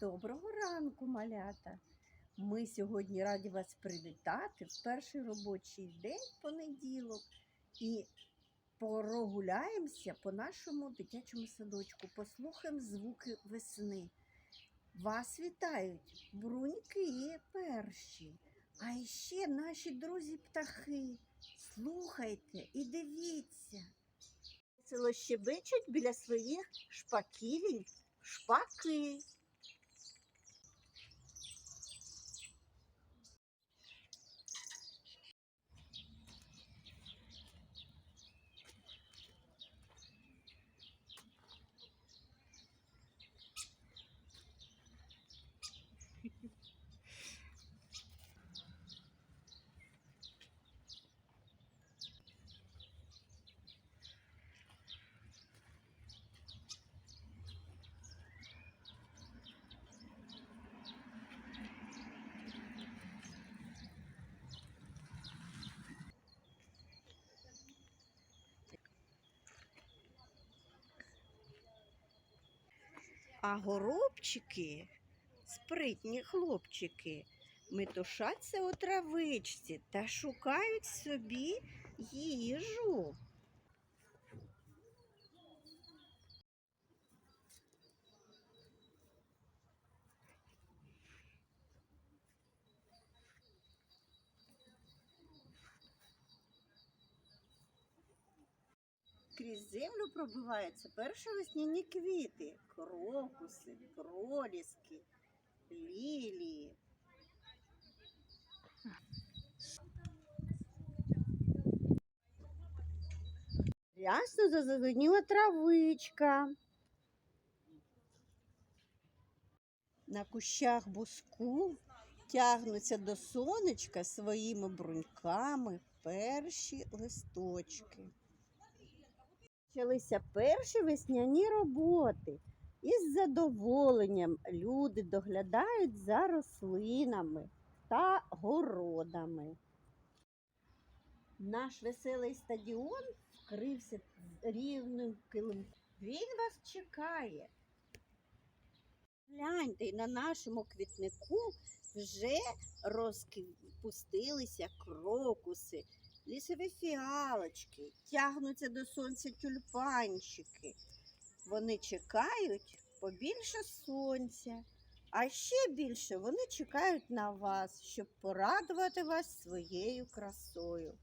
Доброго ранку, малята! Ми сьогодні раді вас привітати в перший робочий день понеділок і прогуляємося по нашому дитячому садочку, послухаємо звуки весни. Вас вітають бруньки перші, а ще наші друзі птахи. Слухайте і дивіться. Село щебечуть біля своїх шпаківень шпаки. А горобчики, спритні хлопчики, метушаться у травичці та шукають собі їжу. Крізь землю пробиваються перші весняні квіти, крокуси, проліски, лілії. Рясно зазеленіла травичка. На кущах буску тягнуться до сонечка своїми бруньками перші листочки. Почалися перші весняні роботи. Із задоволенням люди доглядають за рослинами та городами. Наш веселий стадіон вкрився рівним килимком. Він вас чекає. Гляньте, на нашому квітнику вже розпустилися крокуси, лісові фіалочки, тягнуться до сонця тюльпанчики. Вони чекають побільше сонця, а ще більше вони чекають на вас, щоб порадувати вас своєю красою.